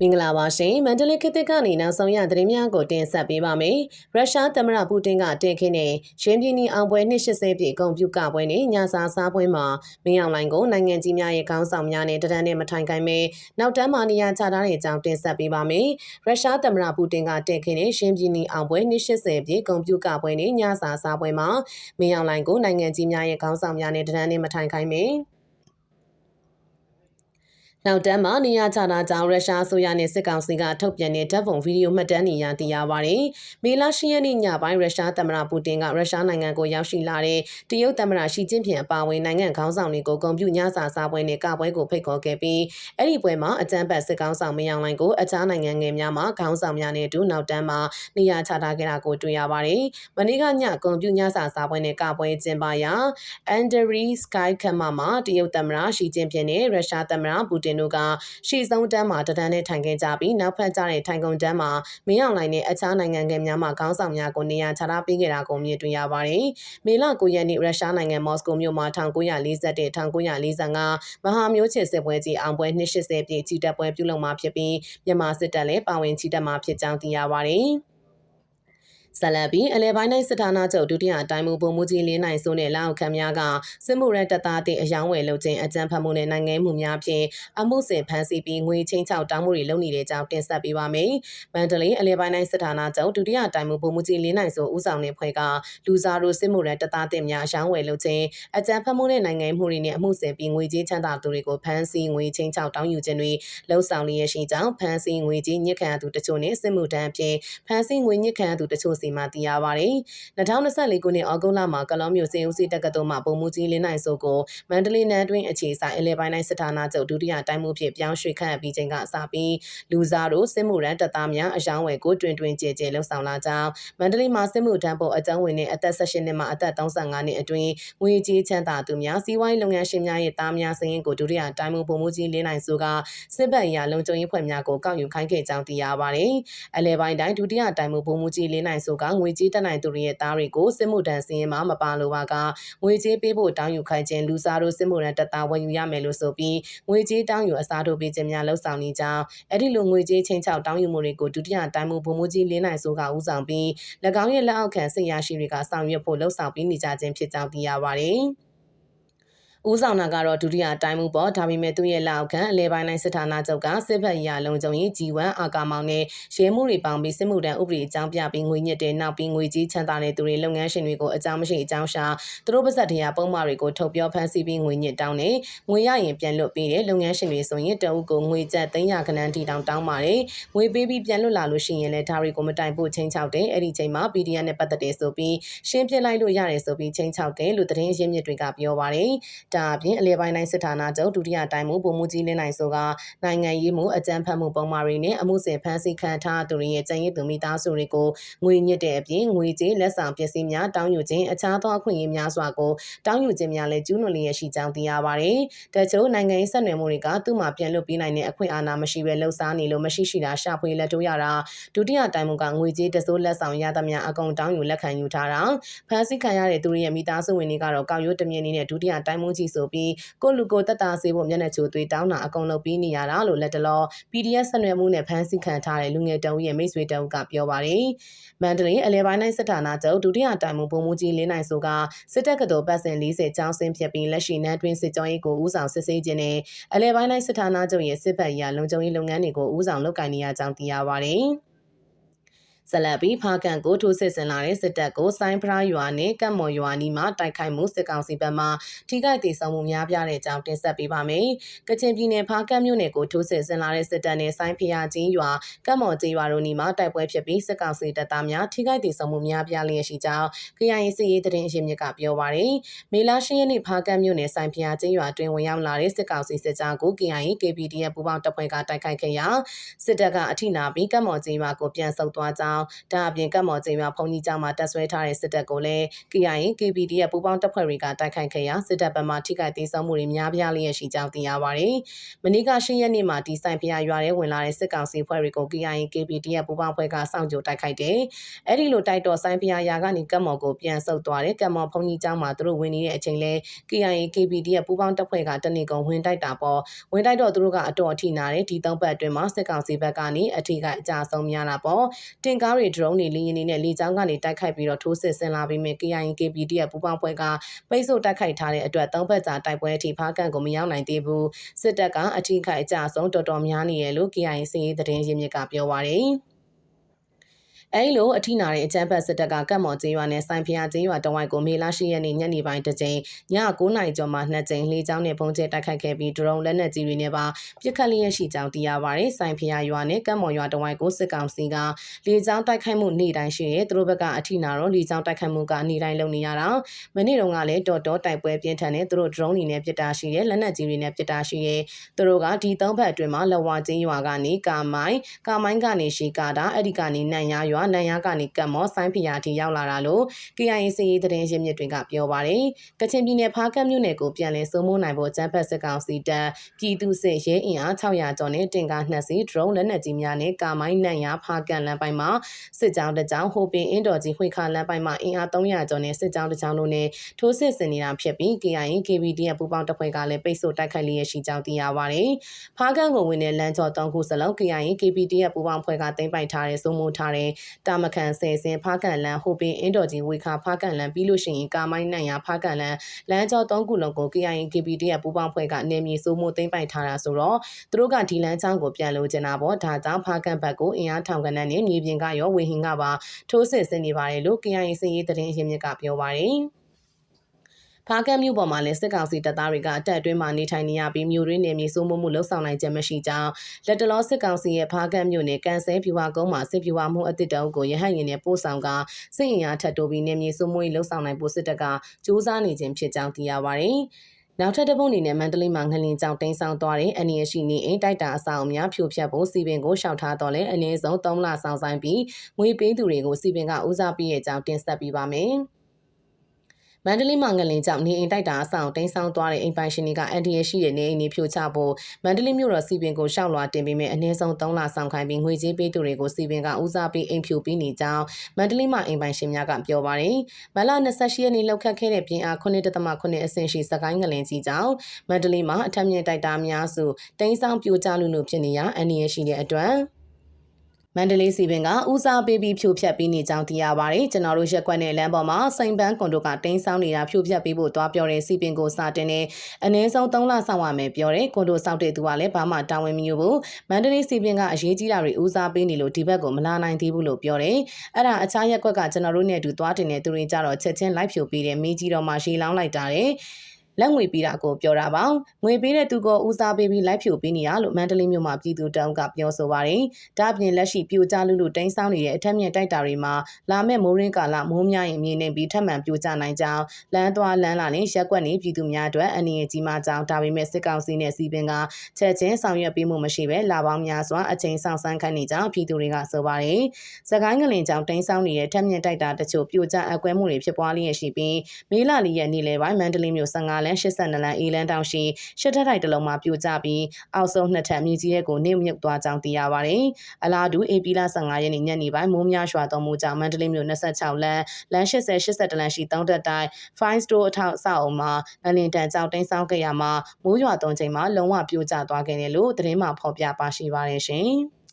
မင်္ဂလာပါရှင်မန္တလေးခေတ်သစ်ကနေနောက်ဆုံးရသတင်းများကိုတင်ဆက်ပေးပါမယ်ရုရှားသမ္မတပူတင်ကတင်ခင်းတဲ့ရင်းပြည်နီအောင်ပွဲ280ပြည့်ဂုံပြူကပွဲနဲ့ညစာစားပွဲမှာမင်းအောင်လိုင်ကိုနိုင်ငံကြီးများရဲ့ခေါင်းဆောင်များနဲ့တဒန်းနဲ့မထိုင်ခိုင်းမဲနောက်တန်းမှာနေရာချထားတဲ့အကြောင်းတင်ဆက်ပေးပါမယ်ရုရှားသမ္မတပူတင်ကတင်ခင်းတဲ့ရင်းပြည်နီအောင်ပွဲ280ပြည့်ဂုံပြူကပွဲနဲ့ညစာစားပွဲမှာမင်းအောင်လိုင်ကိုနိုင်ငံကြီးများရဲ့ခေါင်းဆောင်များနဲ့တဒန်းနဲ့မထိုင်ခိုင်းမဲ နောက်တန်းမှာနေရာချတာကြောင့်ရုရှားအစိုးရနဲ့စစ်ကောင်စီကထုတ်ပြန်တဲ့ဓာတ်ပုံဗီဒီယိုမှတ်တမ်းတွေရသိရပါတယ်။မေလ10ရက်နေ့ညပိုင်းရုရှားသမ္မတပူတင်ကရုရှားနိုင်ငံကိုရောက်ရှိလာတဲ့တရုတ်သမ္မတရှီကျင်းဖျင်အပါအဝင်နိုင်ငံခေါင်းဆောင်တွေကိုဂုဏ်ပြုညစာစားပွဲနဲ့ကပွဲကိုဖိတ်ခေါ်ခဲ့ပြီးအဲ့ဒီပွဲမှာအကြမ်းဖက်စစ်ကောင်ဆောင်မယောင်လိုင်ကိုအခြားနိုင်ငံငယ်များမှခေါင်းဆောင်များနဲ့အတူနောက်တန်းမှာနေရာချထားခဲ့တာကိုတွေ့ရပါတယ်။မနေ့ကညဂုဏ်ပြုညစာစားပွဲနဲ့ကပွဲကျင်းပရာအန်ဒရီစကိုင်းခမမှာတရုတ်သမ္မတရှီကျင်းဖျင်နဲ့ရုရှားသမ္မတပူတင်တို့ကရှေ့ဆုံးတန်းမှာတဒန်းနဲ့ထိုင်ခဲ့ကြပြီးနောက်ဖက်ကျတဲ့ထိုင်ကုန်တန်းမှာမင်းအောင်လှိုင်နဲ့အခြားနိုင်ငံငယ်များမှခေါင်းဆောင်များကိုနေရာချထားပေးခဲ့တာကိုမြင်တွေ့ရပါတယ်။မေလ9ရက်နေ့ရုရှားနိုင်ငံမော်စကိုမြို့မှာ1941 1945မဟာမျိုးချစ်စစ်ပွဲကြီးအောင်ပွဲ280ပြည့်ချီတက်ပွဲပြုလုပ်မှာဖြစ်ပြီးမြန်မာစစ်တပ်လည်းပါဝင်ချီတက်မှာဖြစ်ကြောင်းသိရပါတယ်။ ဇလန်ပီအလဲပိုင်းတိုင်းစစ်ဌာနချုပ်ဒုတိယတိုင်းမှုပုံမှုကြီးလေးနိုင်စိုးနဲ့လောက်ခံများကစစ်မှုရန်တပ်သားတဲ့အယောင်းဝယ်လုပ်ခြင်းအကြမ်းဖက်မှုနဲ့နိုင်ငံမှုများဖြင့်အမှုစဉ်ဖမ်းဆီးပြီးငွေချင်းချောက်တောင်းမှုတွေလုပ်နေတဲ့ကြောင်းတင်ဆက်ပေးပါမယ်။မန္တလေးအလဲပိုင်းတိုင်းစစ်ဌာနချုပ်ဒုတိယတိုင်းမှုပုံမှုကြီးလေးနိုင်စိုးဦးဆောင်တဲ့ဖွဲ့ကလူစားတို့စစ်မှုရန်တပ်သားတဲ့များအယောင်းဝယ်လုပ်ခြင်းအကြမ်းဖက်မှုနဲ့နိုင်ငံမှုတွေနဲ့အမှုစဉ်ပြီးငွေချင်းချမ်းသာသူတွေကိုဖမ်းဆီးငွေချင်းချောက်တောင်းယူခြင်းတွေလှုံ့ဆော်လျက်ရှိကြောင်းဖမ်းဆီးငွေချင်းညစ်ခံသူတချို့နဲ့စစ်မှုထမ်းဖြင့်ဖမ်းဆီးငွေညစ်ခံသူတချို့စီမှသိရပါတယ်။2024ခုနှစ်ဩဂုတ်လမှာကလောမျိုးစင်ဦးစီတက္ကသိုလ်မှပုံမှုကြီးလင်းနိုင်စုကိုမန္တလေးနယ်တွင်အခြေဆိုင်အလဲပိုင်းတိုင်းစစ်ဌာနချုပ်ဒုတိယတိုင်းမှုဖြစ်ပြောင်းရွှေ့ခန့်ပြီးချိန်ကစပြီးလူစားတို့စစ်မှုရန်တပ်သားများအယောင်းဝယ်ကိုတွင်တွင်ကြဲကြဲလှုပ်ဆောင်လာကြောင်းမန္တလေးမှာစစ်မှုထမ်းဖို့အကြောင်းဝင်တဲ့အသက်16နှစ်မှအသက်35နှစ်အတွင်းငွေကြေးချမ်းသာသူများစီးပွားရေးလုပ်ငန်းရှင်များရဲ့တားများစင်းရင်ကိုဒုတိယတိုင်းမှုပုံမှုကြီးလင်းနိုင်စုကစစ်ဘက်ရာလုံခြုံရေးဖွဲ့များကိုကောက်ယူခိုင်းခဲ့ကြောင်းသိရပါတယ်။အလဲပိုင်းတိုင်းဒုတိယတိုင်းမှုပုံမှုကြီးလင်းနိုင်စုကငွေကြေးတက်နိုင်သူတွေရဲ့သားတွေကိုစစ်မှုထမ်းစင်းရင်မှာမပါလိုပါကငွေကြေးပေးဖို့တောင်းယူခိုင်းခြင်းလူစားတို့စစ်မှုထမ်းတပ်သားဝယ်ယူရမယ်လို့ဆိုပြီးငွေကြေးတောင်းယူအစားထိုးပေးခြင်းများလှုပ်ဆောင်နေကြောင်းအဲ့ဒီလိုငွေကြေးချင်းချောက်တောင်းယူမှုတွေကိုဒုတိယတိုင်းမှုဗိုလ်မှူးကြီးလင်းနိုင်စိုးကဦးဆောင်ပြီး၎င်းရဲ့လက်အောက်ခံစစ်ရရှိတွေကဆောင်ရွက်ဖို့လှုပ်ဆောင်ပြီးနေကြခြင်းဖြစ်ကြောင်းသိရပါတယ်။ ဦးဆောင်တာကတော့ဒုတိယတိုင်းမှုပေါ့ဒါပေမဲ့သူ့ရဲ့လက်အောက်ခံအလဲပိုင်းတိုင်းစစ်ဌာနချုပ်ကစစ်ဘက်ရာလုံခြုံရေးကြီးဝမ်အာကာမောင်နဲ့ရဲမှုတွေပေါင်းပြီးစစ်မှုတန်းဥပဒေအကြောင်းပြပြီးငွေညစ်တဲ့နောက်ပြီးငွေကြီးချမ်းသာတဲ့သူတွေလုပ်ငန်းရှင်တွေကိုအကြောင်းမရှိအကြောင်းရှာသူတို့ပါဇက်တရားပုံမှားတွေကိုထုတ်ပြောဖမ်းဆီးပြီးငွေညစ်တောင်းတယ်ငွေရရင်ပြန်လွတ်ပေးတယ်လုပ်ငန်းရှင်တွေဆိုရင်တအုပ်ကိုငွေကျပ်300ခန်းတီတောင်တောင်းပါတယ်ငွေပေးပြီးပြန်လွတ်လာလို့ရှိရင်လည်းဒါတွေကိုမတိုင်ဖို့ချင်းချောက်တယ်အဲ့ဒီချိန်မှာ PDF နဲ့ပတ်သက်တယ်ဆိုပြီးရှင်းပြလိုက်လို့ရတယ်ဆိုပြီးချင်းချောက်တယ်လို့သတင်းရင်းမြစ်တွေကပြောပါတယ်ဒါအပြင်အလဲပိုင်းတိုင်းစစ်ဌာနချုပ်ဒုတိယတိုင်းမှုပုံမှုကြီးလင်းနိုင်ဆိုကနိုင်ငံရေးမှုအကြမ်းဖက်မှုပုံမှားတွေနဲ့အမှုစဉ်ဖမ်းဆီးခံထားသူတွေရဲ့ကြံရည်သူမိသားစုတွေကိုငွေညစ်တဲ့အပြင်ငွေကြေးလက်ဆောင်ပစ္စည်းများတောင်းယူခြင်းအခြားသောအခွင့်အရေးများစွာကိုတောင်းယူခြင်းများလည်းကျူးလွန်လျက်ရှိကြောင်းသိရပါတယ်။တချို့နိုင်ငံရေးဆက်နွယ်မှုတွေကသူ့မှာပြန်လွတ်ပေးနိုင်တဲ့အခွင့်အာဏာမရှိဘဲလှုပ်ရှားနေလို့မရှိရှိတာရှာဖွေလက်တိုးရတာဒုတိယတိုင်းမှုကငွေကြေးတစိုးလက်ဆောင်ရသမျှအကုန်တောင်းယူလက်ခံယူထားတာဖမ်းဆီးခံရတဲ့သူတွေရဲ့မိသားစုဝင်တွေကတော့ကောက်ရိုးတမြင်နေတဲ့ဒုတိယတိုင်းမှုကြီးဆိုပြီးကိုလူကိုတက်တာစေဖို့မျက်နှာချိုသွေးတောင်းတာအကုန်လုပ်ပြီးနေရတာလို့လက်တလော PDF ဆက်နွယ်မှုနဲ့ဖမ်းဆီးခံထားတဲ့လူငယ်တအုပ်ရဲ့မိတ်ဆွေတအုပ်ကပြောပါတယ်။မန္တလေးအလဲပိုင်းတိုင်းစစ်ဌာနချုပ်ဒုတိယတိုင်မှုပုံမှုကြီးလင်းနိုင်ဆိုကစစ်တပ်ကတော်ပတ်စဉ်40ကျောင်းဆင်းဖြစ်ပြီးလက်ရှိနန်းတွင်းစစ်ကြောရေးကိုဦးဆောင်စစ်ဆေးခြင်းနဲ့အလဲပိုင်းတိုင်းစစ်ဌာနချုပ်ရဲ့စစ်ဘက်ရာလုံခြုံရေးလုပ်ငန်းတွေကိုဦးဆောင်လုပ်ကိုင်နေရကြောင်းသိရပါတယ်။ ဇလတ်ပြီးဖားကန်ကိုထိုးစစ်ဆင်လာတဲ့စစ်တပ်ကိုစိုင်းဖရာရွာနဲ့ကတ်မော်ရွာနီးမှာတိုက်ခိုက်မှုစစ်ကောင်စီဘက်မှထိခိုက်ဒေဆုံးမှုများပြားတဲ့အကြောင်းတင်ဆက်ပေးပါမယ်။ကချင်ပြည်နယ်ဖားကန်မြို့နယ်ကိုထိုးစစ်ဆင်လာတဲ့စစ်တပ်နဲ့စိုင်းဖရာချင်းရွာကတ်မော်ကျေးရွာတို့နီးမှာတိုက်ပွဲဖြစ်ပြီးစစ်ကောင်စီတပ်သားများထိခိုက်ဒေဆုံးမှုများပြားလျက်ရှိကြောင်း KIA စစ်ရေးတရင်အရှင်မြစ်ကပြောပါရယ်။မေလ10ရက်နေ့ဖားကန်မြို့နယ်စိုင်းဖရာချင်းရွာတွင်ဝင်ရောက်လာတဲ့စစ်ကောင်စီစစ်ကြောင်းကို KIA KPDF ပူးပေါင်းတပ်ဖွဲ့ကတိုက်ခိုက်ခဲ့ရာစစ်တပ်ကအထိနာပြီးကတ်မော်ကျေးရွာကိုပြန်ဆုတ်သွားကြောင်းင်းဒါအပြင်ကတ်မော်ကျင်းမှာဖုန်ကြီးကျောင်းမှာတပ်ဆွဲထားတဲ့စစ်တပ်ကိုလည်း KIA KPD ရဲ့ပူးပေါင်းတပ်ဖွဲ့တွေကတိုက်ခိုက်ခဲ့ရာစစ်တပ်ဘက်မှထိခိုက်ဒေဆုံးမှုတွေများပြားလျက်ရှိကြောင်းသိရပါတယ်။မနေ့ကရှင်းရက်နေ့မှာဒီဆိုင်ဖျားရွာထဲဝင်လာတဲ့စစ်ကောင်စီဖွဲ့တွေကို KIA KPD ရဲ့ပူးပေါင်းဖွဲ့ကစောင့်ကြိုတိုက်ခိုက်တယ်။အဲ့ဒီလိုတိုက်တော့ဆိုင်ဖျားရာကနေကတ်မော်ကိုပြန်ဆုတ်သွားတယ်။ကတ်မော်ဖုန်ကြီးကျောင်းမှာသူတို့ဝင်နေတဲ့အချိန်လဲ KIA KPD ရဲ့ပူးပေါင်းတပ်ဖွဲ့ကတနေကုန်ဝင်တိုက်တာပေါ့ဝင်တိုက်တော့သူတို့ကအတော်အထိနာတယ်ဒီသုံးပတ်အတွင်းမှာစစ်ကောင်စီဘက်ကနေအထိကအကြဆုံးများလာပေါ့တင်ကားတွေ drone တွေလေယာဉ်တွေနဲ့လေကြောင်းကနေတိုက်ခိုက်ပြီးတော့ထိုးစစ်ဆင်လာပြီးမြင် KIA KPD ရဲ့ပူးပေါင်းဖွဲ့ကပိတ်ဆို့တိုက်ခိုက်ထားတဲ့အတွက်သုံးပတ်ကြာတိုက်ပွဲအထိဖားကန်ကိုမရောက်နိုင်သေးဘူးစစ်တပ်ကအထိခိုက်အကြဆုံးတော်တော်များနေရလို့ KIA စီရေးသတင်းရင်းမြစ်ကပြောပါရယ် အဲဒီလိုအထိနာတဲ့အကြမ်းဖက်စစ်တပ်ကကတ်မော်ကျေးရွာနဲ့စိုင်ဖျားကျေးရွာတဝိုက်ကိုမေလ10ရက်နေ့ညနေပိုင်းတစ်ကြိမ်ည9:00နာရီကျော်မှနှစ်ကြိမ်လေကြောင်းနဲ့ပုံကျဲတိုက်ခိုက်ခဲ့ပြီးဒရုန်းလက်နက်ကြီးတွေနဲ့ပါပြစ်ခတ်လျက်ရှိကြောင်းသိရပါတယ်။စိုင်ဖျားရွာနဲ့ကတ်မော်ရွာတဝိုက်ကိုစစ်ကောင်စီကလေကြောင်းတိုက်ခိုက်မှုနေ့တိုင်းရှိရဲသူတို့ဘက်ကအထိနာတော့လေကြောင်းတိုက်ခိုက်မှုကနေ့တိုင်းလုပ်နေရတာမနေ့တုန်းကလည်းတော်တော်တိုက်ပွဲပြင်းထန်တဲ့သူတို့ဒရုန်းတွေနဲ့ပစ်တာရှိရဲလက်နက်ကြီးတွေနဲ့ပစ်တာရှိရဲသူတို့ကဒီသုံးဘက်အတွင်းမှာလဝါကျေးရွာကနေကာမိုင်းကာမိုင်းကနေရှီကာတာအဲ့ဒီကနေနန်ရရွာနန်ရကနေကတ်မော့ဆိုင်းဖီယာတီရောက်လာတာလို့ KIA စီရေးသတင်းရင်းမြစ်တွေကပြောပါတယ်။ကချင်ပြည်နယ်ဖားကတ်မြို့နယ်ကိုပြန်လည်စိုးမိုးနိုင်ဖို့ကျန်းဖက်စစ်ကောင်စီတပ်ပြည်သူစစ်ရဲအင်အား600ကျော်နဲ့တင်ကား2စီး drone လက်နက်ကြီးများနဲ့ကာမိုင်းနန့်ရဖားကတ်လမ်းပိုင်းမှာစစ်ကြောင်းတစ်ကြောင်းဟိုပင်အင်းတော်ကြီးခွေခါလမ်းပိုင်းမှာအင်အား300ကျော်နဲ့စစ်ကြောင်းတစ်ကြောင်းတို့နဲ့ထိုးစစ်ဆင်နေတာဖြစ်ပြီး KIA KBD ရဲ့ပူးပေါင်းတပ်ဖွဲ့ကလည်းပိတ်ဆို့တိုက်ခိုက်လျက်ရှိကြောင်းသိရပါတယ်။ဖားကတ်ကိုဝင်တဲ့လမ်းကျော်3ခုစလုံး KIA KBD ရဲ့ပူးပေါင်းဖွဲ့ကတင်ပိုက်ထားတဲ့စိုးမိုးထားတဲ့တာမခန်ဆယ်စင်ဖားကန်လန်ဟိုပင်အင်းတော်ကြီးဝေခါဖားကန်လန်ပြီးလို့ရှိရင်ကာမိုင်းနိုင်ရဖားကန်လန်လမ်းကျော်၃ခုလုံးကို KIA KPD ရဲ့ပူးပေါင်းဖွဲ့ကနေမြေစိုးမိုးသိမ်းပိုက်ထားတာဆိုတော့သူတို့ကဒီလမ်းချောင်းကိုပြန်လို့ကျင်တာပေါ့ဒါကြောင့်ဖားကန်ဘက်ကိုအင်အားထောင်ကနန်းနဲ့မြေပြင်ကရောဝေဟင်ကပါထိုးစစ်ဆင်နေပါတယ်လို့ KIA စီရေးသတင်းရင်းမြစ်ကပြောပါတယ် ဖားကတ်မြို့ပေါ်မှာလည်းစစ်ကောင်စီတပ်သားတွေကအတက်အတွင်းမှာနေထိုင်နေရပြီးမြို့ရင်းနယ်မြေစိုးမိုးမှုလှုပ်ဆောင်နိုင်ခြင်းမရှိကြောင်းလက်တလောစစ်ကောင်စီရဲ့ဖားကတ်မြို့နယ်ကန်ဆဲဖြူဝကုန်းမှာစစ်ဖြူဝမှုအသစ်တုံးကိုရဟတ်ရင်နဲ့ပို့ဆောင်ကစစ်ရင်အားထပ်တိုးပြီးနယ်မြေစိုးမိုးရေးလှုပ်ဆောင်နိုင်ဖို့စစ်တပ်ကစူးစမ်းနေခြင်းဖြစ်ကြောင်းသိရပါတယ်။နောက်ထပ်တစ်ပုံအနေနဲ့မန္တလေးမှာငလင်ကြောင်တင်းဆောင်သွားတဲ့အန်ရရှိနေအိမ်တိုက်တာအဆောင်အများဖြိုဖျက်ဖို့စီပင်ကိုရှောက်ထားတော့လဲအနည်းဆုံး3လဆောင်ဆိုင်ပြီးငွေပေးသူတွေကိုစီပင်ကဦးစားပေးရဲ့ကြောင်းတင်ဆက်ပေးပါမယ်။ မန္တလေးမှာငလင်ကြောင့်နေအိမ်တိုက်တာအဆောင်တိမ်းဆောင်သွားတဲ့အိမ်ပိုင်ရှင်တွေကအန်ဒီရရှိတဲ့နေအိမ်တွေဖြိုချဖို့မန္တလေးမြို့တော်စီပင်ကိုရှောက်လွှာတင်ပေးမယ်အနည်းဆုံး3လဆောင်ခိုင်းပြီးငွေကြေးပေးသူတွေကိုစီပင်ကဦးစားပေးအိမ်ဖြိုပေးနေကြောင်းမန္တလေးမှာအိမ်ပိုင်ရှင်များကပြောပါတယ်။မလ28ရက်နေ့လောက်ခတ်ခဲ့တဲ့ပြင်အား9.9အဆင့်ရှိစကိုင်းငလင်ကြီးကြောင့်မန္တလေးမှာအထက်မြင့်တိုက်တာများစုတိမ်းဆောင်ပြိုကျလူလူဖြစ်နေရအန်ဒီရရှိတဲ့အတွက် မန္တလေးစီပင်ကဦးစားပေးပြီးဖြိုဖျက်ပြီးနေကြောင်းသိရပါတယ်ကျွန်တော်တို့ရက်ကွက်နဲ့လမ်းပေါ်မှာစိန်ပန်းကွန်တို့ကတင်းဆောင်းနေတာဖြိုဖျက်ပေးဖို့သွားပြောတဲ့စီပင်ကိုစာတင်နေအနည်းဆုံး3လဆောင်ရမယ်ပြောတယ်ကွန်တို့စောက်တဲ့သူကလည်းဘာမှတာဝန်မယူဘူးမန္တလေးစီပင်ကအရေးကြီးတာတွေဦးစားပေးနေလို့ဒီဘက်ကိုမလာနိုင်သေးဘူးလို့ပြောတယ်အဲ့ဒါအခြားရက်ကွက်ကကျွန်တော်တို့နဲ့အတူသွားတင်နေသူတွေကြတော့ချက်ချင်းလိုက်ဖြိုပေးတယ်မိကြီးတော်မှရှေးလောင်းလိုက်တာတယ် လက်ငွေပေးတာကိုပြောတာပါငွေပေးတဲ့သူကဦးစားပေးပြီးလိုက်ဖြိုပေးနေရလို့မန္တလေးမြို့မှာပြည်သူတောင်းကပြောဆိုပါတယ်ဒါ့အပြင်လက်ရှိပြိုကျလူလူတင်းဆောင်းနေတဲ့အထက်မြင့်တိုက်တာတွေမှာလာမဲ့မိုးရင်းကာလမိုးများရင်မြင်နေပြီးထပ်မံပြိုကျနိုင်ကြောင်းလမ်းသွားလမ်းလာနဲ့ရက်ကွက်နေပြည်သူများအတွက်အနည်းကြီးမှကြောင်းဒါပေမဲ့စစ်ကောင်စီနဲ့စီပင်ကချက်ချင်းဆောင်ရွက်ပေးမှုမရှိဘဲလာပေါင်းများစွာအချိန်ဆောင်ဆန်းခံနေကြောင်းပြည်သူတွေကဆိုပါတယ်စကိုင်းကလင်ကြောင့်တင်းဆောင်းနေတဲ့ထက်မြင့်တိုက်တာတချို့ပြိုကျအကွဲမှုတွေဖြစ်ပွားလျက်ရှိပြီးမေလလီရဲ့နေ့လယ်ပိုင်းမန္တလေးမြို့15လမ်း82လမ်းအေးလန်းတောင်ရှိရှစ်ထပ်ထိုက်တစ်လုံးမှာပြိုကျပြီးအောက်ဆုံးနှစ်ထပ်မြေကြီးရဲ့ကိုနေမြုပ်သွားကြောင်းသိရပါတယ်။အလားတူအေပီလာ15ရက်နေ့ညနေပိုင်းမိုးများရွာသွန်းမှုကြောင့်မန္တလေးမြို့26လမ်းလမ်း80 81လမ်းရှိ3တက်တိုင် Fine Store အထောက်အဆောက်အုံမှာငလင်တန်ကြောင့်တင်းဆောင်ခဲ့ရမှာမိုးရွာသွန်းချိန်မှာလုံးဝပြိုကျသွားခဲ့တယ်လို့သတင်းမှဖော်ပြပါရှိပါတယ်ရှင်။